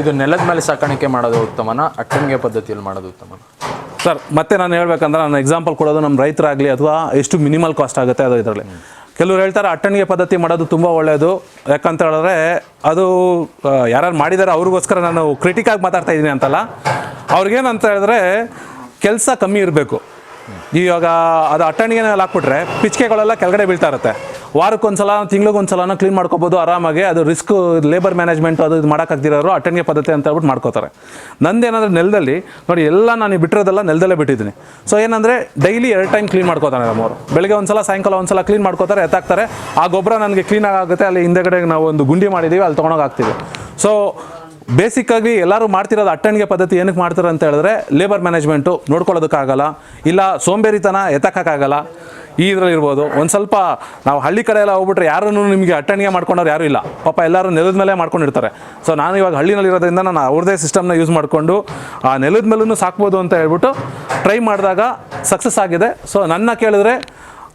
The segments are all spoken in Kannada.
ಇದು ನೆಲದ ಮೇಲೆ ಸಾಕಾಣಿಕೆ ಮಾಡೋದು ಉತ್ತಮನ? ಅಟ್ಟಣಿಗೆ ಪದ್ಧತಿಯಲ್ಲಿ ಮಾಡೋದು ಉತ್ತಮನ? ಸರ್, ಮತ್ತೆ ನಾನು ಹೇಳ್ಬೇಕಂದ್ರೆ ನಾನು ಎಕ್ಸಾಂಪಲ್ ಕೊಡೋದು ನಮ್ಮ ರೈತರಾಗಲಿ ಅಥವಾ ಎಷ್ಟು ಮಿನಿಮಲ್ ಕಾಸ್ಟ್ ಆಗುತ್ತೆ ಅದು ಇದರಲ್ಲಿ. ಕೆಲವ್ರು ಹೇಳ್ತಾರೆ ಅಟ್ಟಣಿಗೆ ಪದ್ಧತಿ ಮಾಡೋದು ತುಂಬ ಒಳ್ಳೆಯದು ಯಾಕಂತ ಹೇಳಿದ್ರೆ ಅದು ಯಾರು ಮಾಡಿದ್ದಾರೆ ಅವ್ರಿಗೋಸ್ಕರ ನಾನು ಕ್ರಿಟಿಕಾಗಿ ಮಾತಾಡ್ತಾ ಇದ್ದೀನಿ ಅಂತಲ್ಲ. ಅವ್ರಿಗೇನಂತ ಹೇಳಿದ್ರೆ ಕೆಲಸ ಕಮ್ಮಿ ಇರಬೇಕು. ಇವಾಗ ಅದು ಅಟ್ಟಣಿಗೆನಲ್ಲಿ ಹಾಕ್ಬಿಟ್ರೆ ಪಿಚ್ಕೆಗಳೆಲ್ಲ ಕೆಳಗಡೆ ಬೀಳ್ತಾ ಇರುತ್ತೆ. ವಾರಕ್ಕೊಂದ್ಸಲ ಸಲನ ಕ್ಲೀನ್ ಮಾಡ್ಕೋಬೋದು ಆರಾಮಾಗಿ. ಅದು ರಿಸ್ಕ್ ಲೇಬರ್ ಮ್ಯಾನೇಜ್ಮೆಂಟ್ ಅದು ಇದು ಮಾಡೋಕ್ಕಾಗ್ದಿರೋರು ಅಟ್ಟಣಿಗೆ ಪದ್ಧತಿ ಅಂತ ಹೇಳ್ಬಿಟ್ಟು ಮಾಡ್ಕೋತಾರೆ. ನಂದೇನಂದ್ರೆ ನೆಲದಲ್ಲಿ, ನೋಡಿ ಎಲ್ಲ ನಾನು ಬಿಟ್ಟಿರೋದೆಲ್ಲ ನೆಲದಲ್ಲೇ ಬಿಟ್ಟಿದ್ದೀನಿ. ಸೊ ಏನಂದರೆ ಡೈಲಿ ಎರಡು ಟೈಮ್ ಕ್ಲೀನ್ ಮಾಡ್ಕೋತಾರೆ ನಮ್ಮವರು. ಬೆಳಗ್ಗೆ ಒಂದ್ಸಲ, ಸಾಯಂಕಾಲ ಒಂದ್ಸಲ ಕ್ಲೀನ್ ಮಾಡ್ಕೋತಾರೆ, ಎತ್ತಾಕ್ತಾರೆ. ಆ ಗೊಬ್ಬರ ನನಗೆ ಕ್ಲೀನ್ ಆಗುತ್ತೆ, ಅಲ್ಲಿ ಹಿಂದೆಗಡೆ ನಾವು ಒಂದು ಗುಂಡಿ ಮಾಡಿದ್ದೀವಿ ಅಲ್ಲಿ ತೊಗೊಂಡೋಗಿ ಹಾಕ್ತೀವಿ. ಸೊ ಬೇಸಿಕ್ಕಾಗಿ ಎಲ್ಲರೂ ಮಾಡ್ತಿರೋದು ಅಟ್ಟಣಿಗೆ ಪದ್ಧತಿ ಏನಕ್ಕೆ ಮಾಡ್ತಾರೆ ಅಂತ ಹೇಳಿದ್ರೆ ಲೇಬರ್ ಮ್ಯಾನೇಜ್ಮೆಂಟು ನೋಡ್ಕೊಳ್ಳೋದಕ್ಕಾಗಲ್ಲ, ಇಲ್ಲ ಸೋಂಬೇರಿತನ ಎತ್ತಕ್ಕಾಗಲ್ಲ ಈ ಇದರಲ್ಲಿ ಇರ್ಬೋದು. ಒಂದು ಸ್ವಲ್ಪ ನಾವು ಹಳ್ಳಿ ಕಡೆ ಎಲ್ಲ ಹೋಗ್ಬಿಟ್ರೆ ಯಾರೂ ನಿಮಗೆ ಅಟ್ಟಣಿಗೆ ಮಾಡ್ಕೊಂಡವ್ರು ಯಾರೂ ಇಲ್ಲ. ಪಾಪ ಎಲ್ಲರೂ ನೆಲದ ಮೇಲೆ ಮಾಡ್ಕೊಂಡಿರ್ತಾರೆ. ಸೊ ನಾನು ಇವಾಗ ಹಳ್ಳಿನಲ್ಲಿ ಇರೋದ್ರಿಂದ ನಾನು ಅವ್ರದ್ದೇ ಸಿಸ್ಟಮ್ನ ಯೂಸ್ ಮಾಡಿಕೊಂಡು ಆ ನೆಲದ ಮೇಲೂ ಸಾಕ್ಬೋದು ಅಂತ ಹೇಳ್ಬಿಟ್ಟು ಟ್ರೈ ಮಾಡಿದಾಗ ಸಕ್ಸಸ್ ಆಗಿದೆ. ಸೊ ನನ್ನ ಕೇಳಿದ್ರೆ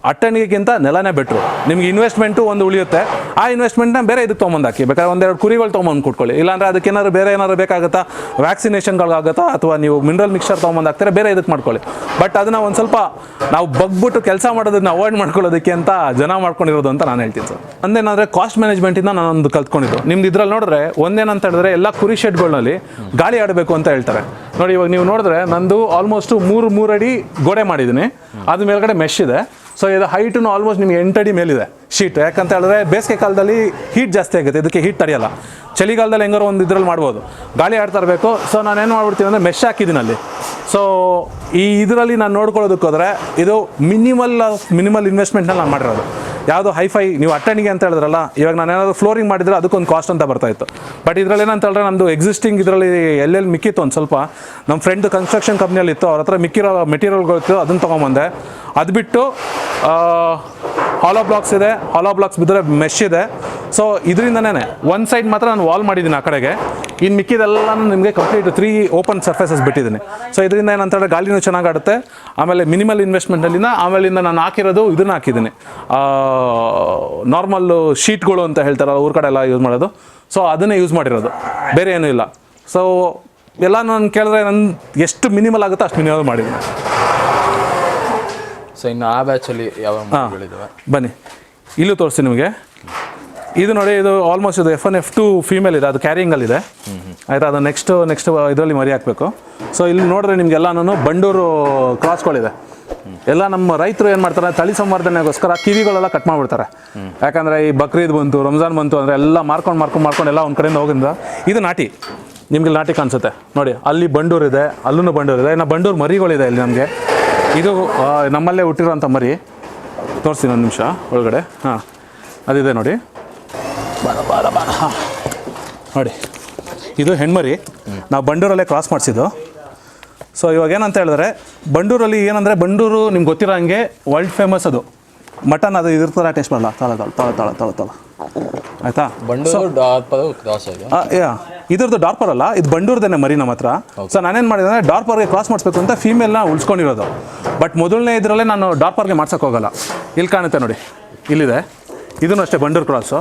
ಅಟ್ಟಣಿಗೆಗಿಂತ ನೆಲನೇ ಬೆಟ್ರು. ನಿಮ್ಗೆ ಇನ್ವೆಸ್ಟ್ಮೆಂಟು ಒಂದು ಉಳಿಯುತ್ತೆ. ಆ ಇನ್ವೆಸ್ಟ್ಮೆಂಟ್ನ ಬೇರೆ ಇದಕ್ಕೆ ತೊಗೊಂಬಂದು ಹಾಕಿ. ಬೇಕಾದ್ರೆ ಒಂದೆರಡು ಕುರಿಗಳು ತೊಗೊಂಬಂದು ಕೊಟ್ಕೊಳ್ಳಿ. ಇಲ್ಲಾಂದ್ರೆ ಅದಕ್ಕೇನಾದ್ರು ಬೇರೆ ಏನಾದ್ರು ಬೇಕಾಗುತ್ತಾ? ವ್ಯಾಕ್ಸಿನೇಷನ್ಗಳಾಗುತ್ತಾ ಅಥವಾ ನೀವು ಮಿನರಲ್ ಮಿಕ್ಸರ್ ತೊಗೊಂಬಂದು ಹಾಕ್ತಾರೆ? ಬೇರೆ ಇದಕ್ಕೆ ಮಾಡ್ಕೊಳ್ಳಿ. ಬಟ್ ಅದನ್ನ ಒಂದು ಸ್ವಲ್ಪ ನಾವು ಬಗ್ಬಿಟ್ಟು ಕೆಲಸ ಮಾಡೋದನ್ನ ಅವಾಯ್ಡ್ ಮಾಡ್ಕೊಳ್ಳೋದಕ್ಕೆ ಅಂತ ಜನ ಮಾಡ್ಕೊಂಡಿರೋದು ಅಂತ ನಾನು ಹೇಳ್ತೀನಿ ಸರ್. ಅಂದೇನಾದ್ರೆ ಕಾಸ್ಟ್ ಮ್ಯಾನೇಜ್ಮೆಂಟಿಂದ ನಾನೊಂದು ಕಲ್ತ್ಕೊಂಡಿದ್ದು. ನಿಮ್ದು ಇದ್ರಲ್ಲಿ ನೋಡಿದ್ರೆ ಒಂದೇನಂತ ಹೇಳಿದ್ರೆ ಎಲ್ಲ ಕುರಿ ಶೆಡ್ಗಳಲ್ಲಿ ಗಾಳಿ ಆಡಬೇಕು ಅಂತ ಹೇಳ್ತಾರೆ. ನೋಡಿ ಇವಾಗ ನೀವು ನೋಡಿದ್ರೆ ನಂದು ಆಲ್ಮೋಸ್ಟ್ ಮೂರು ಮೂರು ಅಡಿ ಗೋಡೆ ಮಾಡಿದ್ದೀನಿ. ಅದ್ರ ಮೇಲ್ಗಡೆ ಮೆಶ್ ಇದೆ. ಸೊ ಇದು ಹೈಟು ಆಲ್ಮೋಸ್ಟ್ ನಿಮಗೆ ಎಂಟಡಿ ಮೇಲಿದೆ ಶೀಟ್ ಯಾಕಂತ ಹೇಳಿದ್ರೆ ಬೇಸಿಗೆ ಕಾಲದಲ್ಲಿ ಹೀಟ್ ಜಾಸ್ತಿ ಆಗುತ್ತೆ. ಇದಕ್ಕೆ ಹೀಟ್ ತಡೆಯಲ್ಲ. ಚಳಿಗಾಲದಲ್ಲಿ ಹೆಂಗಾರು ಒಂದು ಇದ್ರಲ್ಲಿ ಮಾಡ್ಬೋದು. ಗಾಳಿ ಆಡ್ತಾ ಇರಬೇಕು. ಸೊ ನಾನು ಏನು ಮಾಡ್ಬಿಡ್ತೀನಿ ಅಂದರೆ ಮೆಶ್ ಹಾಕಿದ್ದೀನಿ ಅಲ್ಲಿ. ಸೊ ಈ ಇದರಲ್ಲಿ ನಾನು ನೋಡ್ಕೊಳ್ಳೋದಕ್ಕೋದ್ರೆ ಇದು ಮಿನಿಮಲ್ ಮಿನಿಮಲ್ ಇನ್ವೆಸ್ಟ್ಮೆಂಟ್ನಲ್ಲಿ ನಾನು ಮಾಡಿರೋದು. ಯಾವುದು ಹೈಫೈ, ನೀವು ಅಟ್ಟಣಿಗೆ ಅಂತ ಹೇಳಿದ್ರಲ್ಲ, ಇವಾಗ ನಾನು ಏನಾದರೂ ಫ್ಲೋರಿಂಗ್ ಮಾಡಿದ್ರೆ ಅದಕ್ಕೊಂದು ಕಾಸ್ಟ್ ಅಂತ ಬರ್ತಾ ಇತ್ತು. ಬಟ್ ಇದರಲ್ಲಿ ಏನಂತ ಹೇಳಿದ್ರೆ ನಮ್ಮದು ಎಕ್ಸಿಸ್ಟಿಂಗ್ ಇದರಲ್ಲಿ ಎಲ್ಲೆಲ್ಲಿ ಮಿಕ್ಕಿತ್ತು ಒಂದು ಸ್ವಲ್ಪ ನಮ್ಮ ಫ್ರೆಂಡ್ ಕನ್ಸ್ಟ್ರಕ್ಷನ್ ಕಂಪ್ನಿಯಲ್ಲಿ ಇತ್ತು, ಅವ್ರ ಹತ್ರ ಮಿಕ್ಕಿರೋ ಮೆಟೀರಿಯಲ್ಗಳಿತ್ತು ಅದನ್ನು ತೊಗೊಂಬಂದೆ. ಅದು ಬಿಟ್ಟು ಹಾಲೋ ಬ್ಲಾಕ್ಸ್ ಇದೆ ಹಾಲೋ ಬ್ಲಾಕ್ಸ್ ಬಿದ್ದರೆ ಮೆಶ್ ಇದೆ. ಸೊ ಇದರಿಂದನೇ ಒಂದು ಸೈಡ್ ಮಾತ್ರ ನಾನು ವಾಲ್ ಮಾಡಿದ್ದೀನಿ ಆ ಕಡೆಗೆ. ಇನ್ನು ಮಿಕ್ಕಿದೆಲ್ಲ ನಿಮಗೆ ಕಂಪ್ಲೀಟ್ ತ್ರೀ ಓಪನ್ ಸರ್ಫೇಸಸ್ ಬಿಟ್ಟಿದ್ದೀನಿ ಸೊ ಇದರಿಂದ ಏನಂತ ಹೇಳಿದ್ರೆ ಗಾಳಿನೂ ಚೆನ್ನಾಗಿ ಆಡುತ್ತೆ ಆಮೇಲೆ ಮಿನಿಮಲ್ ಇನ್ವೆಸ್ಟ್ಮೆಂಟಲ್ಲಿಂದ ಆಮೇಲಿಂದ ನಾನು ಹಾಕಿರೋದು ಇದನ್ನು ಹಾಕಿದ್ದೀನಿ ನಾರ್ಮಲ್ ಶೀಟ್ಗಳು ಅಂತ ಹೇಳ್ತಾರಲ್ಲ, ಊರ ಕಡೆ ಎಲ್ಲ ಯೂಸ್ ಮಾಡೋದು. ಸೊ ಅದನ್ನೇ ಯೂಸ್ ಮಾಡಿರೋದು. ಬೇರೆ ಏನೂ ಇಲ್ಲ. ಸೊ ಎಲ್ಲ ನಾನು ಕೇಳಿದ್ರೆ ನನ್ನ ಎಷ್ಟು ಮಿನಿಮಲ್ ಆಗುತ್ತೋ ಅಷ್ಟು ಮಿನಿಮಲ್ ಮಾಡಿದ್ದೀನಿ ಸೊ ಇನ್ನು ಆ ಬ್ಯಾಚಲ್ಲಿ ಯಾವ ಬನ್ನಿ. ಇಲ್ಲೂ ತೋರಿಸಿ ನಿಮಗೆ. ಇದು ನೋಡಿ ಇದು ಆಲ್ಮೋಸ್ಟ್ ಇದು F one F two female ಇದೆ. ಅದು ಕ್ಯಾರಿಂಗಲ್ಲಿದೆ ಆಯಿತಾ? ಅದು ನೆಕ್ಸ್ಟ್ ನೆಕ್ಸ್ಟ್ ಇದರಲ್ಲಿ ಮರಿ ಹಾಕಬೇಕು. ಸೊ ಇಲ್ಲಿ ನೋಡಿದ್ರೆ ನಿಮ್ಗೆಲ್ಲಾನು ಬಂಡೂರು ಕ್ರಾಸ್ಗಳಿದೆ ಎಲ್ಲ ನಮ್ಮ ರೈತರು ಏನು ಮಾಡ್ತಾರೆ? ತಳಿ ಸಂವರ್ಧನೆಗೋಸ್ಕರ ಕಿವಿಗಳೆಲ್ಲ ಕಟ್ ಮಾಡಿಬಿಡ್ತಾರೆ. ಯಾಕಂದರೆ ಈ ಬಕ್ರೀದ್ ಬಂತು ರಂಜಾನ್ ಬಂತು ಅಂದರೆ ಎಲ್ಲ ಮಾರ್ಕೊಂಡು ಮಾರ್ಕೊಂಡು ಮಾರ್ಕೊಂಡು ಎಲ್ಲ ಒಂದು ಕಡೆಯಿಂದ ಹೋಗಿಂದ. ಇದು ನಾಟಿ. ನಿಮ್ಗೆ ನಾಟಿ ಕಾಣಿಸುತ್ತೆ. ನೋಡಿ ಅಲ್ಲಿ ಬಂಡೂರು ಇದೆ ಅಲ್ಲೂ ಬಂಡೂರು ಇದೆ ಇನ್ನು ಬಂಡೂರು ಮರಿಗಳಿದೆ ಇಲ್ಲಿ ನಮಗೆ. ಇದು ನಮ್ಮಲ್ಲೇ ಹುಟ್ಟಿರೋಂಥ ಮರಿ. ತೋರಿಸ್ತೀನಿ ಒಂದು ನಿಮಿಷ ಒಳಗಡೆ. ಹಾಂ ಅದಿದೆ ನೋಡಿ. ಬಾರ ಬಾರ ಬಾರ. ಹಾಂ ನೋಡಿ. ಇದು ಹೆಣ್ಮರಿ. ನಾವು ಬಂಡೂರಲ್ಲೇ ಕ್ರಾಸ್ ಮಾಡಿಸಿದ್ದು. ಸೊ ಇವಾಗ ಏನಂತ ಹೇಳಿದ್ರೆ ಬಂಡೂರಲ್ಲಿ ಏನಂದರೆ ಬಂಡೂರು ನಿಮ್ಗೆ ಗೊತ್ತಿರೋ ಹಂಗೆ ವರ್ಲ್ಡ್ ಫೇಮಸ್ ಅದು. ಮಟನ್ ಅದು ಇದ್ರ ಥರ ಟೇಸ್ಟ್ ಮಾಡಲ್ಲ ತಳ ತಳ ತಳ ತಳ ತಳ ತಳ. ಆಯಿತಾ? ಬಂಡೂರು ಯಾ ಇದ್ರದ್ದು ಡಾರ್ಪರ್ ಅಲ್ಲ ಇದು ಬಂಡೂರ್ದೇನೆ ಮರಿ ನಮ್ಮ ಹತ್ರ. ಸೊ ನಾನೇನು ಮಾಡಿದೆ ಅಂದರೆ ಡಾರ್ಪರ್ಗೆ ಕ್ರಾಸ್ ಮಾಡಿಸ್ಬೇಕು ಅಂತ ಫೀಮೇಲ್ನ ಉಳಿಸ್ಕೊಂಡಿರೋದು. ಬಟ್ ಮೊದಲನೇ ಇದರಲ್ಲೇ ನಾನು ಡಾರ್ಪರ್ಗೆ ಮಾಡ್ಸೋಕೆ ಹೋಗಲ್ಲ. ಇಲ್ಲಿ ಕಾಣುತ್ತೆ ನೋಡಿ. ಇಲ್ಲಿದೆ. ಇದನ್ನು ಅಷ್ಟೇ ಬಂಡೂರ್ ಕ್ರಾಸು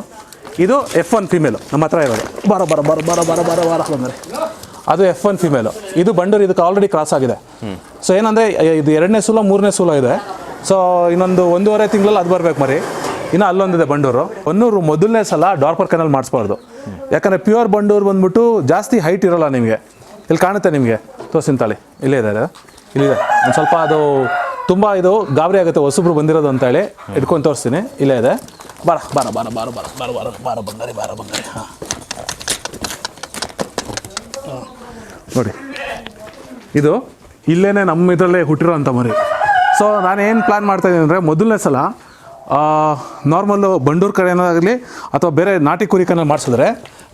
ಇದು ಎಫ್ ಒನ್ ಫೀಮೇಲು ನಮ್ಮ ಹತ್ರ ಇರೋದು. ಬರ ಬರ ಬರ ಬರ ಬರ ಬರ ಬರ ಬಂದರೆ. ಅದು ಎಫ್ ಒನ್ ಫಿಮೇಲು ಇದು ಬಂಡೂರು ಇದಕ್ಕೆ ಆಲ್ರೆಡಿ ಕ್ರಾಸ್ ಆಗಿದೆ. ಸೊ ಏನಂದರೆ ಇದು ಎರಡನೇ ಸೂಲ ಮೂರನೇ ಸೂಲ ಇದೆ. ಸೊ ಇನ್ನೊಂದು ಒಂದೂವರೆ ತಿಂಗಳಲ್ಲಿ ಅದು ಬರಬೇಕು ಮರಿ. ಇನ್ನು ಅಲ್ಲೊಂದಿದೆ ಬಂಡೂರು. ಹೊನ್ನೂರು ಮೊದಲನೇ ಸಲ ಡಾರ್ಪರ್ ಕೆನಲ್ ಮಾಡಿಸ್ಬಾರ್ದು. ಯಾಕಂದರೆ ಪ್ಯೂರ್ ಬಂಡೂರು ಬಂದ್ಬಿಟ್ಟು ಜಾಸ್ತಿ ಹೈಟ್ ಇರೋಲ್ಲ ನಿಮಗೆ. ಇಲ್ಲಿ ಕಾಣುತ್ತೆ ನಿಮಗೆ. ತೋರಿಸಿನ ತಾಳಿ ಇಲ್ಲೇ ಇದೆ. ಇಲ್ಲಿದೆ. ಒಂದು ಸ್ವಲ್ಪ ಅದು ತುಂಬ ಇದು ಗಾಬರಿ ಆಗುತ್ತೆ, ಹೊಸಬ್ರು ಬಂದಿರೋದು ಅಂತೇಳಿ ಇಟ್ಕೊಂಡು ತೋರಿಸ್ತೀನಿ. ಇಲ್ಲೇ ಇದೆ. ಬಾರ ಬಾರ ಬಾರ ಬಾರ ಬಾರ ಬಾರ ಬಾರ ಬಾರ, ಬಂಗಾರಿ ಬಾರ, ಬಂಗಾರಿ. ಹಾಂ. ನೋಡಿ. ಇದು ಇಲ್ಲೇ ನಮ್ಮ ಇದರಲ್ಲೇ ಹುಟ್ಟಿರೋ ಅಂತ ಮರಿ. ಸೊ ನಾನು ಏನು ಪ್ಲ್ಯಾನ್ ಮಾಡ್ತಾಯಿದ್ದೀನಿ ಅಂದರೆ ಮೊದಲನೇ ಸಲ ನಾರ್ಮಲ್ಲು ಬಂಡೂರು ಕಡೆನಾಗಲಿ ಅಥವಾ ಬೇರೆ ನಾಟಿ ಕುರಿ ಕನ್ನ ಮಾಡಿಸಿದ್ರೆ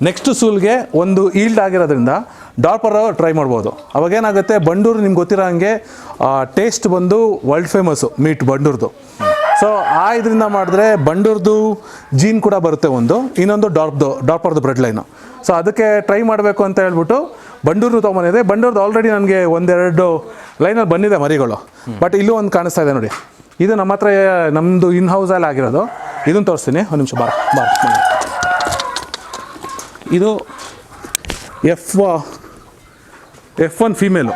ನೆಕ್ಸ್ಟ್ ಸೂಲ್ಗೆ ಒಂದು ಈಲ್ಡ್ ಆಗಿರೋದ್ರಿಂದ ಡಾರ್ಪರ್ ಟ್ರೈ ಮಾಡ್ಬೋದು. ಅವಾಗೇನಾಗುತ್ತೆ ಬಂಡೂರು ನಿಮ್ಗೆ ಗೊತ್ತಿರೋ ಹಂಗೆ ಟೇಸ್ಟ್ ಬಂದು ವರ್ಲ್ಡ್ ಫೇಮಸ್ಸು ಮೀಟ್ ಬಂಡೂರ್ದು. ಸೊ ಆ ಇದರಿಂದ ಮಾಡಿದ್ರೆ ಬಂಡೂರ್ದು ಜೀನ್ ಕೂಡ ಬರುತ್ತೆ ಒಂದು, ಇನ್ನೊಂದು ಡಾರ್ಪ್ದು, ಡಾರ್ಪರ್ದು ಬ್ರೆಡ್ ಲೈನು ಸೊ ಅದಕ್ಕೆ ಟ್ರೈ ಮಾಡಬೇಕು ಅಂತ ಹೇಳ್ಬಿಟ್ಟು ಬಂಡೂರು ತೊಗೊಂಬಂದಿದೆ. ಬಂಡೂರ್ದು ಆಲ್ರೆಡಿ ನನಗೆ ಒಂದೆರಡು ಲೈನಲ್ಲಿ ಬಂದಿದೆ ಮರಿಗಳು. ಬಟ್ ಇಲ್ಲೂ ಒಂದು ಕಾಣಿಸ್ತಾ ಇದೆ ನೋಡಿ. ಇದು ನಮ್ಮ ಹತ್ರ ನಮ್ಮದು ಇನ್ ಹೌಸಲ್ಲಿ ಆಗಿರೋದು. ಇದನ್ನು ತೋರಿಸ್ತೀನಿ. ಒಂದು ನಿಮಿಷ, ಬಾರ ಬಾ ಇದು ಎಫ್ ಎಫ್ ಒನ್ ಫೀಮೇಲು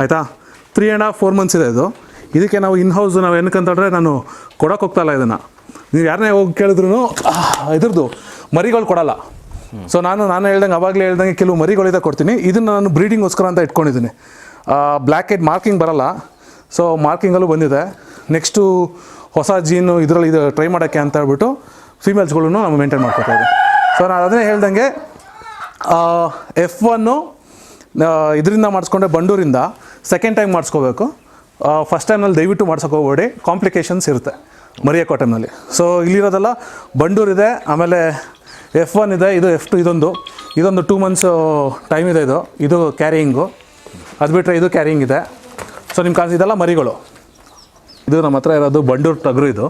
ಆಯಿತಾ? Three and half four months ಇದೆ ಇದು. ಇದಕ್ಕೆ ನಾವು ಇನ್ ಹೌಸ್ ನಾವು ಏನಕ್ಕಂತಂದರೆ ನಾನು ಕೊಡೋಕೆ ಹೋಗ್ತಾಯಿಲ್ಲ ಇದನ್ನು. ನೀವು ಯಾರನ್ನೇ ಹೋಗಿ ಕೇಳಿದ್ರು ಇದ್ರದ್ದು ಮರಿಗಳು ಕೊಡಲ್ಲ. ಸೊ ನಾನು ನಾನು ಹೇಳ್ದಂಗೆ, ಅವಾಗಲೇ ಹೇಳ್ದಂಗೆ ಕೆಲವು ಮರಿಗಳಿದೆ ಕೊಡ್ತೀನಿ. ಇದನ್ನು ನಾನು ಬ್ರೀಡಿಂಗೋಸ್ಕರ ಅಂತ ಇಟ್ಕೊಂಡಿದ್ದೀನಿ. ಬ್ಲ್ಯಾಕ್ ಹೆಡ್ ಮಾರ್ಕಿಂಗ್ ಬರಲ್ಲ. ಸೊ ಮಾರ್ಕಿಂಗಲ್ಲೂ ಬಂದಿದೆ. ನೆಕ್ಸ್ಟು ಹೊಸ ಜೀನು ಇದರಲ್ಲಿ ಇದು ಟ್ರೈ ಮಾಡೋಕ್ಕೆ ಅಂತ ಹೇಳ್ಬಿಟ್ಟು ಫೀಮೇಲ್ಸ್ಗಳನ್ನು ನಾವು ಮೇಂಟೈನ್ ಮಾಡ್ಕೊತಾ ಇದ್ದೀವಿ ಸೊ ನಾನು ಅದನ್ನೇ ಹೇಳ್ದಂಗೆ ಎಫ್ ಒನ್ನು ಇದರಿಂದ ಮಾಡಿಸ್ಕೊಂಡೆ ಬಂಡೂರಿಂದ ಸೆಕೆಂಡ್ ಟೈಮ್ ಮಾಡಿಸ್ಕೋಬೇಕು. ಫಸ್ಟ್ ಟೈಮ್ನಲ್ಲಿ ದಯವಿಟ್ಟು ಮಾಡ್ಸೋಕೆ ಕಾಂಪ್ಲಿಕೇಷನ್ಸ್ ಕಾಂಪ್ಲಿಕೇಶನ್ಸ್ ಇರುತ್ತೆ ಮರಿಯಕ್ಕೋ ಟೈಮ್ನಲ್ಲಿ ಸೊ ಇಲ್ಲಿರೋದೆಲ್ಲ ಬಂಡೂರಿದೆ, ಆಮೇಲೆ ಎಫ್ ಒನ್ ಇದೆ, ಇದು ಎಫ್ ಟು ಇದೊಂದು. ಇದೊಂದು ಟೂ ಮಂತ್ಸು ಟೈಮ್ ಇದೆ ಇದು. ಇದು ಕ್ಯಾರಿಯಿಂಗು ಅದು ಬಿಟ್ಟರೆ ಇದು ಕ್ಯಾರಿಯಿಂಗ್ ಇದೆ. ಸೊ ನಿಮ್ಮ ಕಾಣಿಸಿದೆಲ್ಲ ಮರಿಗಳು. ಇದು ನಮ್ಮ ಹತ್ರ ಇರೋದು ಬಂಡೂರು ಟಗರು ಇದು.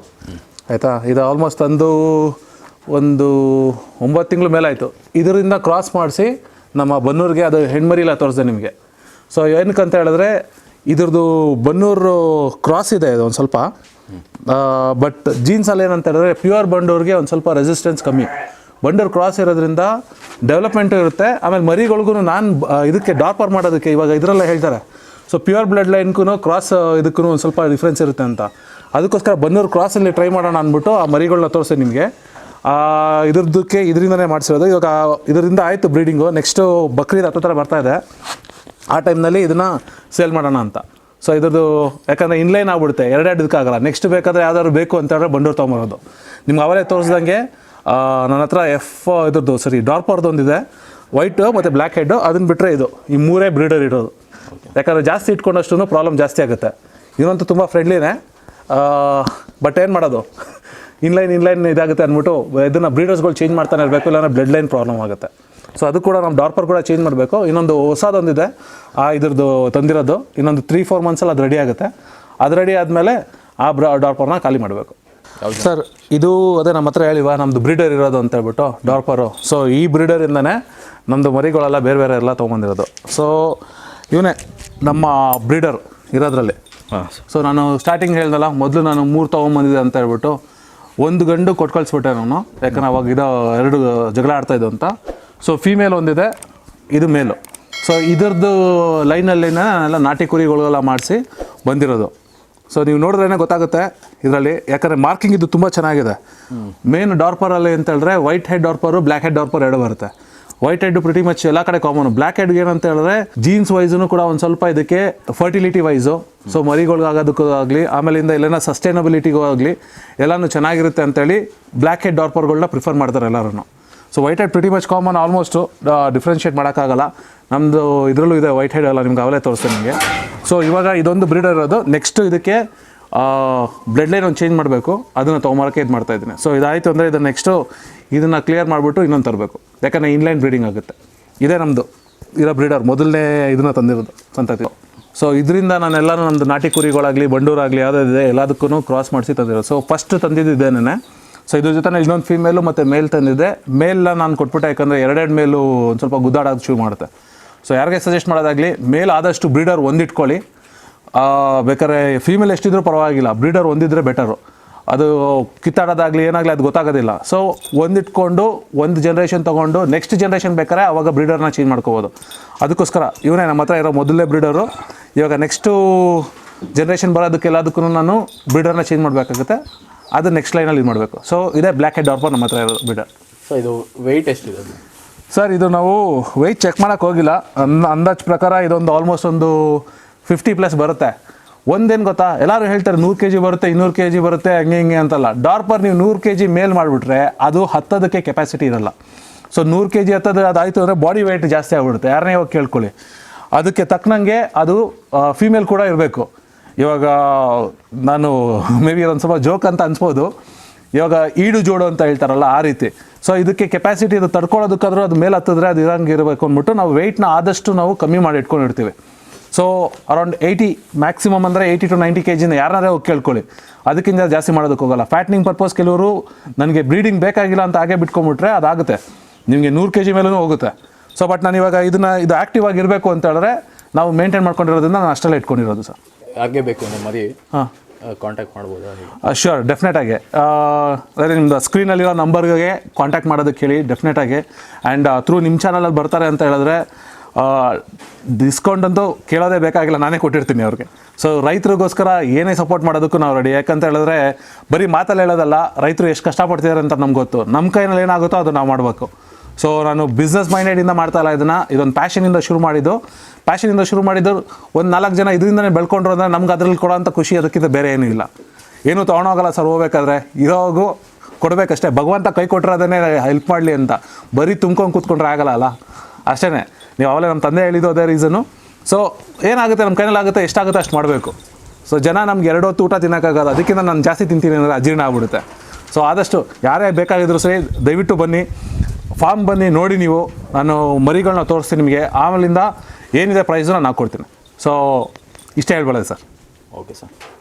ಆಯಿತಾ? ಇದು ಆಲ್ಮೋಸ್ಟ್ ತಂದು ಒಂದು ಒಂಬತ್ತು ತಿಂಗಳು ಮೇಲೆ ಆಯಿತು. ಇದರಿಂದ ಕ್ರಾಸ್ ಮಾಡಿಸಿ ನಮ್ಮ ಬನ್ನೂರಿಗೆ ಅದು ಹೆಣ್ಮರಿಲ್ಲ ತೋರಿಸಿದೆ ನಿಮಗೆ. ಸೊ ಏನಕ್ಕೆ ಅಂತ ಹೇಳಿದ್ರೆ ಇದ್ರದ್ದು ಬನ್ನೂರು ಕ್ರಾಸ್ ಇದೆ ಇದು ಒಂದು ಸ್ವಲ್ಪ. ಬಟ್ ಜೀನ್ಸಲ್ಲಿ ಏನಂತ ಹೇಳಿದ್ರೆ ಪ್ಯೂರ್ ಬಂಡೂರಿಗೆ ಒಂದು ಸ್ವಲ್ಪ ರೆಸಿಸ್ಟೆನ್ಸ್ ಕಮ್ಮಿ. ಬಂಡೂರು ಕ್ರಾಸ್ ಇರೋದ್ರಿಂದ ಡೆವಲಪ್ಮೆಂಟು ಇರುತ್ತೆ. ಆಮೇಲೆ ಮರಿಗಳಿಗೂ ನಾನು ಇದಕ್ಕೆ ಡಾರ್ಪರ್ ಮಾಡೋದಕ್ಕೆ ಇವಾಗ ಇದರಲ್ಲೇ ಹೇಳ್ತಾರೆ. ಸೊ ಪ್ಯೂರ್ ಬ್ಲಡ್ ಲೈನ್ಗೂ ಕ್ರಾಸ್ ಇದಕ್ಕೂ ಒಂದು ಸ್ವಲ್ಪ ಡಿಫ್ರೆನ್ಸ್ ಇರುತ್ತೆ ಅಂತ. ಅದಕ್ಕೋಸ್ಕರ ಬನ್ನೂರು ಕ್ರಾಸಲ್ಲಿ ಟ್ರೈ ಮಾಡೋಣ ಅಂದ್ಬಿಟ್ಟು ಆ ಮರಿಗಳನ್ನ ತೋರಿಸಿ ನಿಮಗೆ. ಇದ್ರದ್ದಕ್ಕೆ ಇದರಿಂದನೇ ಮಾಡಿಸಿರೋದು. ಇವಾಗ, ಇದರಿಂದ ಆಯಿತು ಬ್ರೀಡಿಂಗು ನೆಕ್ಸ್ಟು ಬಕ್ರೀದ್ ಹತ್ರ ಬರ್ತಾ ಇದೆ. ಆ ಟೈಮ್ನಲ್ಲಿ ಇದನ್ನು ಸೇಲ್ ಮಾಡೋಣ ಅಂತ. ಸೊ ಇದ್ರದ್ದು, ಯಾಕಂದರೆ ಇನ್ಲೈನ್ ಆಗ್ಬಿಡುತ್ತೆ. ಎರಡೆರಡು ಇದಕ್ಕಾಗಲ್ಲ. ನೆಕ್ಸ್ಟ್ ಬೇಕಾದರೆ ಯಾವ್ದಾದ್ರು ಬೇಕು ಅಂತ ಹೇಳಿದ್ರೆ ಬಂಡೂರು ತೊಗೊಂಬರೋದು. ನಿಮ್ಗೆ ಅವರೇ ತೋರಿಸ್ದಂಗೆ ನನ್ನ ಹತ್ರ ಎಫ್ ಇದ್ರದ್ದು ಸರಿ ಡಾರ್ಪರ್ದು ಒಂದಿದೆ ವೈಟು ಮತ್ತು ಬ್ಲ್ಯಾಕ್ ಹೆಡ್ಡು ಅದನ್ನು ಬಿಟ್ಟರೆ ಇದು, ಈ ಮೂರೇ ಬ್ರೀಡರ್ ಇರೋದು. ಯಾಕಂದರೆ ಜಾಸ್ತಿ ಇಟ್ಕೊಂಡಷ್ಟು ಪ್ರಾಬ್ಲಮ್ ಜಾಸ್ತಿ ಆಗುತ್ತೆ. ಇವನಂತೂ ತುಂಬ ಫ್ರೆಂಡ್ಲಿನೇ ಬಟ್ ಏನು ಮಾಡೋದು? ಇನ್ಲೈನ್ ಇನ್ಲೈನ್ ಇದಾಗುತ್ತೆ ಅಂದ್ಬಿಟ್ಟು ಇದನ್ನು ಬ್ರೀಡರ್ಸ್ಗಳು ಚೇಂಜ್ ಮಾಡ್ತಾನೆ ಇರಬೇಕು ಇಲ್ಲಾಂದ್ರೆ ಬ್ಲಡ್ ಲೈನ್ ಪ್ರಾಬ್ಲಮ್ ಆಗುತ್ತೆ. ಸೊ ಅದು ಕೂಡ ನಮ್ಮ ಡಾರ್ಪರ್ ಕೂಡ ಚೇಂಜ್ ಮಾಡಬೇಕು. ಇನ್ನೊಂದು ಹೊಸದೊಂದಿದೆ. ಆ ಇದ್ರದ್ದು ತಂದಿರೋದು. ಇನ್ನೊಂದು ತ್ರೀ ಫೋರ್ ಮಂತ್ಸಲ್ಲಿ ಅದು ರೆಡಿ ಆಗುತ್ತೆ. ಅದು ರೆಡಿ ಆದಮೇಲೆ ಆ ಬ್ರ ಡಾರ್ಪರ್ನ ಖಾಲಿ ಮಾಡಬೇಕು. ಸರ್ ಇದು ಅದೇ ನಮ್ಮ ಹತ್ರ ಹೇಳಿವ ನಮ್ಮದು ಬ್ರೀಡರ್ ಇರೋದು ಅಂತ ಹೇಳ್ಬಿಟ್ಟು ಡಾರ್ಪರು ಸೊ ಈ ಬ್ರೀಡರಿಂದನೇ ನಮ್ಮದು ಮರಿಗಳೆಲ್ಲ ಬೇರೆ ಬೇರೆ ಎಲ್ಲ ತೊಗೊಂಬಂದಿರೋದು. ಸೊ ಇವನೇ ನಮ್ಮ ಬ್ರೀಡರ್ ಇರೋದ್ರಲ್ಲಿ. ಸೊ ನಾನು ಸ್ಟಾರ್ಟಿಂಗ್ ಹೇಳ್ದಲ್ಲ ಮೊದಲು ನಾನು ಮೂರು ತೊಗೊಂಬಂದಿದ್ದೆ ಅಂತ ಹೇಳ್ಬಿಟ್ಟು ಒಂದು ಗಂಡು ಕೊಟ್ಟು ಕಳಿಸ್ಬಿಟ್ಟೆ ನಾನು. ಯಾಕಂದ್ರೆ ಅವಾಗ ಇದು ಎರಡು ಜಗಳ ಆಡ್ತಾ ಇದ್ದು ಅಂತ. ಸೊ ಫೀಮೇಲ್ ಒಂದಿದೆ ಇದು ಮೇಲು ಸೊ ಇದರದ್ದು ಲೈನಲ್ಲಿನ ಎಲ್ಲ ನಾಟಿ ಕುರಿಗಳೆಲ್ಲ ಮಾಡಿಸಿ ಬಂದಿರೋದು. ಸೊ ನೀವು ನೋಡಿದ್ರೇ ಗೊತ್ತಾಗುತ್ತೆ ಇದರಲ್ಲಿ. ಯಾಕಂದರೆ ಮಾರ್ಕಿಂಗ್ ಇದು ತುಂಬ ಚೆನ್ನಾಗಿದೆ. ಮೇನ್ ಡಾರ್ಪರಲ್ಲಿ ಅಂತ ಹೇಳಿದ್ರೆ white head dorper black head dorper ಎರಡು ಬರುತ್ತೆ. ವೈಟ್ ಹೆಡ್ ಪ್ರಿಟಿ ಮಚ್ ಎಲ್ಲ ಕಡೆ ಕಾಮನ್ ಬ್ಲ್ಯಾಕ್ ಹೆಡ್ ಏನಂತ ಹೇಳಿದ್ರೆ ಜೀನ್ಸ್ ವೈಸ್ನು ಕೂಡ ಒಂದು ಸ್ವಲ್ಪ ಇದಕ್ಕೆ ಫರ್ಟಿಲಿಟಿ ವೈಸು ಸೊ ಮರಿಗಳಿಗಾಗೋದಕ್ಕೂ ಆಗಲಿ ಆಮೇಲಿಂದ ಎಲ್ಲೇನ ಸಸ್ಟೈನಬಿಲಿಟಿಗೂ ಆಗಲಿ, ಎಲ್ಲನೂ ಚೆನ್ನಾಗಿರುತ್ತೆ ಅಂತೇಳಿ ಬ್ಲ್ಯಾಕ್ ಹೆಡ್ ಡಾರ್ಪರ್ಗಳನ್ನ ಪ್ರಿಫರ್ ಮಾಡ್ತಾರೆ ಎಲ್ಲರೂ so white head pretty much common almost differentiate ಮಾಡೋಕ್ಕಾಗಲ್ಲ. ನಮ್ಮದು ಇದರಲ್ಲೂ ಇದೆ ವೈಟ್ ಹೆಡ್ ಎಲ್ಲ ನಿಮ್ಗೆ ಅವಲೇ ತೋರಿಸ್ತೇನೆ ನಿಮಗೆ. ಸೊ ಇವಾಗ ಇದೊಂದು ಬ್ರೀಡರ್ ಇರೋದು. ನೆಕ್ಸ್ಟು ಇದಕ್ಕೆ ಬ್ಲಡ್ ಲೈನ್ ಒಂದು ಚೇಂಜ್ ಮಾಡಬೇಕು. ಅದನ್ನು ತೊಗೊಂಬರೋಕ್ಕೆ ಇದು ಮಾಡ್ತಾ ಇದ್ದೀನಿ. ಸೊ ಇದಾಯಿತು ಅಂದರೆ ಇದನ್ನು ನೆಕ್ಸ್ಟು ಇದನ್ನು ಕ್ಲಿಯರ್ ಮಾಡಿಬಿಟ್ಟು ಇನ್ನೊಂದು ತರಬೇಕು. ಯಾಕಂದರೆ ಇನ್ಲೈನ್ ಬ್ರೀಡಿಂಗ್ ಆಗುತ್ತೆ. ಇದೇ ನಮ್ಮದು ಇರೋ ಬ್ರೀಡರ್ ಮೊದಲನೇ ಇದನ್ನು ತಂದಿರೋದು ಸಂತತಿ ಸೊ ಇದರಿಂದ ನಾನೆಲ್ಲ ನಮ್ಮದು ನಾಟಿ ಕುರಿಗಳಾಗಲಿ, ಬಂಡೂರಾಗಲಿ ಯಾವುದಿದೆ ಎಲ್ಲದಕ್ಕೂ ಕ್ರಾಸ್ ಮಾಡಿಸಿ ತಂದಿರೋದು. ಸೊ ಫಸ್ಟ್ ತಂದಿದ್ದು ಇದೇನೆ ಸೊ ಇದ್ರ ಜೊತೆ ಇನ್ನೊಂದು ಫೀಮೇಲು ಮತ್ತು ಮೇಲ್ ತಂದಿದ್ದೆ. ಮೇಲ್ನ ನಾನು ಕೊಟ್ಬಿಟ್ಟೆ ಯಾಕಂದರೆ ಎರಡೆರಡು ಮೇಲು ಒಂದು ಸ್ವಲ್ಪ ಗುದ್ದಾಡೋದು ಶುರು ಮಾಡುತ್ತೆ. ಸೊ ಯಾರಿಗೆ ಸಜೆಸ್ಟ್ ಮಾಡೋದಾಗಲಿ ಮೇಲ್ ಆದಷ್ಟು ಬ್ರೀಡರ್ ಒಂದಿಟ್ಕೊಳ್ಳಿ. ಬೇಕಾದ್ರೆ ಫೀಮೇಲ್ ಎಷ್ಟಿದ್ರೂ ಪರವಾಗಿಲ್ಲ. ಬ್ರೀಡರ್ ಒಂದಿದ್ರೆ ಬೆಟರು ಅದು ಕಿತ್ತಾಡೋದಾಗಲಿ ಏನಾಗಲಿ ಅದು ಗೊತ್ತಾಗೋದಿಲ್ಲ. ಸೊ ಒಂದಿಟ್ಕೊಂಡು ಒಂದು ಜನ್ರೇಷನ್ ತೊಗೊಂಡು ನೆಕ್ಸ್ಟ್ ಜನ್ರೇಷನ್ ಬೇಕಾದ್ರೆ ಅವಾಗ ಬ್ರೀಡರ್ನ ಚೇಂಜ್ ಮಾಡ್ಕೋಬೋದು. ಅದಕ್ಕೋಸ್ಕರ ಇವನೇ ನಮ್ಮ ಹತ್ರ ಇರೋ ಮೊದಲೇ ಬ್ರೀಡರು ಇವಾಗ ನೆಕ್ಸ್ಟು ಜನ್ರೇಷನ್ ಬರೋದಕ್ಕೆ ಎಲ್ಲದಕ್ಕೂ ನಾನು ಬ್ರೀಡರ್ನ ಚೇಂಜ್ ಮಾಡಬೇಕಾಗುತ್ತೆ. ಅದು ನೆಕ್ಸ್ಟ್ ಲೈನಲ್ಲಿ ಇದು ಮಾಡಬೇಕು. ಸೊ ಇದೇ ಬ್ಲ್ಯಾಕ್ ಹೆಡ್ ಡಾರ್ಪರ್ ನಮ್ಮ ಹತ್ರ ಇರೋದು ಬ್ರೀಡರ್ ಸೊ ಇದು ವೆಯ್ಟ್ ಎಷ್ಟಿದೆ? ಸರ್ ಇದು ನಾವು ವೆಯ್ಟ್ ಚೆಕ್ ಮಾಡೋಕ್ಕೋಗಿಲ್ಲ ಅಂದ ಅಂದಾಜು ಪ್ರಕಾರ ಇದೊಂದು ಆಲ್ಮೋಸ್ಟ್ ಒಂದು ಫಿಫ್ಟಿ ಪ್ಲಸ್ ಬರುತ್ತೆ. ಒಂದೇನು ಗೊತ್ತಾ? ಎಲ್ಲರೂ ಹೇಳ್ತಾರೆ ನೂರು ಕೆ ಜಿ ಬರುತ್ತೆ, ಇನ್ನೂರು ಕೆ ಜಿ ಬರುತ್ತೆ, ಹಂಗೆ ಹಿಂಗೆ ಅಂತಲ್ಲ. ಡಾರ್ಪರ್ ನೀವು ನೂರು ಕೆ ಜಿ ಮೇಲ್ ಮಾಡಿಬಿಟ್ರೆ ಅದು ಹತ್ತೋದಕ್ಕೆ ಕೆಪಾಸಿಟಿ ಇರಲ್ಲ. ಸೊ ನೂರು ಕೆ ಜಿ ಹತ್ತೋದು ಅದಾಯಿತು ಅಂದರೆ ಬಾಡಿ ವೆಯ್ಟ್ ಜಾಸ್ತಿ ಆಗಿಬಿಡುತ್ತೆ. ಯಾರನ್ನೇ ಇವಾಗ ಕೇಳ್ಕೊಳ್ಳಿ. ಅದಕ್ಕೆ ತಕ್ಕನಂಗೆ ಅದು ಫೀಮೇಲ್ ಕೂಡ ಇರಬೇಕು. ಇವಾಗ, ನಾನು ಮೇ ಬಿ ಒಂದು ಸ್ವಲ್ಪ ಜೋಕ್ ಅಂತ ಅನ್ಸ್ಬೋದು. ಇವಾಗ ಈಡು ಜೋಡು ಅಂತ ಹೇಳ್ತಾರಲ್ಲ ಆ ರೀತಿ. ಸೊ ಇದಕ್ಕೆ ಕೆಪಾಸಿಟಿ ಇದು ತಡ್ಕೊಳ್ಳೋದಕ್ಕಾದ್ರೂ ಅದು ಮೇಲೆ ಹತ್ತಿದ್ರೆ ಅದು ಇರಂಗೆ ಇರಬೇಕು ಅಂದ್ಬಿಟ್ಟು ನಾವು ವೆಯ್ಟ್ನ ಆದಷ್ಟು ನಾವು ಕಮ್ಮಿ ಮಾಡಿ ಇಟ್ಕೊಂಡಿರ್ತೀವಿ ಸೊ ಅರೌಂಡ್ ಏಯ್ಟಿ ಮ್ಯಾಕ್ಸಿಮಮ್ ಅಂದರೆ ಏಯ್ಟಿ ಟು ನೈಂಟಿ ಕೆ ಜಿನ ಯಾರನ್ನಾರೇ ಹೋಗಿ ಕೇಳ್ಕೊಳ್ಳಿ. ಅದಕ್ಕಿಂತ ಜಾಸ್ತಿ ಮಾಡೋದಕ್ಕೆ ಹೋಗಲ್ಲ. ಫ್ಯಾಟ್ನಿಂಗ್ ಪರ್ಪಸ್ ಕೆಲವರು ನನಗೆ ಬ್ರೀಡಿಂಗ್ ಬೇಕಾಗಿಲ್ಲ ಅಂತ ಹಾಗೆ ಬಿಟ್ಕೊಂಡ್ಬಿಟ್ರೆ ಅದಾಗುತ್ತೆ. ನಿಮಗೆ ನೂರು ಕೆ ಜಿ ಮೇಲೂ ಹೋಗುತ್ತೆ. ಸೊ ಬಟ್ ನಾನು ಇವಾಗ ಇದನ್ನ ಇದು ಆ್ಯಕ್ಟಿವ್ ಆಗಿರಬೇಕು ಅಂತ ಹೇಳಿದ್ರೆ ನಾವು ಮೇಂಟೈನ್ ಮಾಡ್ಕೊಂಡಿರೋದ್ರಿಂದ ನಾನು ಅಷ್ಟಲ್ಲೇ ಇಟ್ಕೊಂಡಿರೋದು ಸರ್. ಹಾಗೆ ಬೇಕು ಮರಿ. ಹಾಂ. ಕಾಂಟ್ಯಾಕ್ಟ್ ಮಾಡ್ಬೋದು ಶ್ಯೂರ್ ಡೆಫಿನೆಟ್ ಆಗಿ. ಅದೇ ನಿಮ್ಮದು ಸ್ಕ್ರೀನಲ್ಲಿರೋ ನಂಬರ್ಗೆ ಕಾಂಟ್ಯಾಕ್ಟ್ ಮಾಡೋದಕ್ಕೆ ಹೇಳಿ ಡೆಫಿನೆಟ್ ಆಗಿ. ಆ್ಯಂಡ್ ಥ್ರೂ ನಿಮ್ಮ ಚಾನಲಲ್ಲಿ ಬರ್ತಾರೆ ಅಂತ ಹೇಳಿದ್ರೆ ಡಿಸ್ಕೌಂಟ್ ಅಂತೂ ಕೇಳೋದೇ ಬೇಕಾಗಿಲ್ಲ, ನಾನೇ ಕೊಟ್ಟಿರ್ತೀನಿ ಅವ್ರಿಗೆ. ಸೊ ರೈತರಿಗೋಸ್ಕರ ಏನೇ ಸಪೋರ್ಟ್ ಮಾಡೋದಕ್ಕೂ ನಾವು ರೆಡಿ ಯಾಕಂತ ಹೇಳಿದ್ರೆ, ಬರೀ ಮಾತಲ್ಲಿ ಹೇಳೋದಲ್ಲ, ರೈತರು ಎಷ್ಟು ಕಷ್ಟಪಡ್ತಿದ್ದಾರೆ ಅಂತ ನಮ್ಗೆ ಗೊತ್ತು. ನಮ್ಮ ಕೈನಲ್ಲಿ ಏನಾಗುತ್ತೋ ಅದು ನಾವು ಮಾಡಬೇಕು. ಸೊ ನಾನು ಬಿಸ್ನೆಸ್ ಮೈಂಡೆಡಿಂದ ಮಾಡ್ತಾ ಇಲ್ಲ ಇದನ್ನು. ಇದೊಂದು ಪ್ಯಾಷನಿಂದ ಶುರು ಮಾಡಿದ್ದು. ಪ್ಯಾಷನಿಂದ ಶುರು ಮಾಡಿದ್ದು ಒಂದು ನಾಲ್ಕು ಜನ ಇದರಿಂದನೇ ಬೆಳ್ಕೊಂಡ್ರು ಅಂದರೆ ನಮ್ಗೆ ಅದರಲ್ಲಿ ಕೊಡೋಂಥ ಖುಷಿ, ಅದಕ್ಕಿಂತ ಬೇರೆ ಏನೂ ಇಲ್ಲ. ಏನೂ ತೊಗೊಂಡೋಗಲ್ಲ ಸರ್, ಹೋಗ್ಬೇಕಾದ್ರೆ. ಇರೋಗೂ ಕೊಡಬೇಕಷ್ಟೇ. ಭಗವಂತ ಕೈ ಕೊಟ್ಟಿರೋದನ್ನೇ ಹೆಲ್ಪ್ ಮಾಡಲಿ ಅಂತ. ಬರೀ ತುಂಬ್ಕೊಂಡು ಕೂತ್ಕೊಂಡ್ರೆ ಆಗಲ್ಲ ಅಲ್ಲ? ಅಷ್ಟೇ ನೀವು ಆವಾಗಲೇ ನಮ್ಮ ತಂದೆ ಹೇಳಿದ್ದು ಅದೇ ರೀಸನು ಸೊ ಏನಾಗುತ್ತೆ? ನಮ್ಮ ಕೈನಲ್ಲಿ ಆಗುತ್ತೆ ಎಷ್ಟಾಗುತ್ತೆ ಅಷ್ಟು ಮಾಡಬೇಕು. ಸೊ ಜನ ನಮ್ಗೆ ಎರಡು ಹೊತ್ತು ಊಟ ತಿನ್ನೋಕ್ಕಾಗಲ್ಲ. ಅದಕ್ಕಿಂತ ನಾನು ಜಾಸ್ತಿ ತಿಂತೀನಿ ಅಂದರೆ ಅಜೀರ್ಣ ಆಗ್ಬಿಡುತ್ತೆ. ಸೊ ಆದಷ್ಟು ಯಾರೇ ಬೇಕಾಗಿದ್ರು ಸರಿ, ದಯವಿಟ್ಟು ಬನ್ನಿ. ಫಾರ್ಮ್ ಬನ್ನಿ, ನೋಡಿ ನೀವು. ನಾನು ಮರಿಗಳನ್ನ ತೋರಿಸ್ತೀನಿ ನಿಮಗೆ. ಆಮೇಲಿಂದ ಏನಿದೆ ಪ್ರೈಸು ನಾನು ಹಾಕ್ಕೊಡ್ತೀನಿ ಸೊ ಇಷ್ಟೇ ಹೇಳ್ಬಾರ್ದು ಸರ್. Okay sir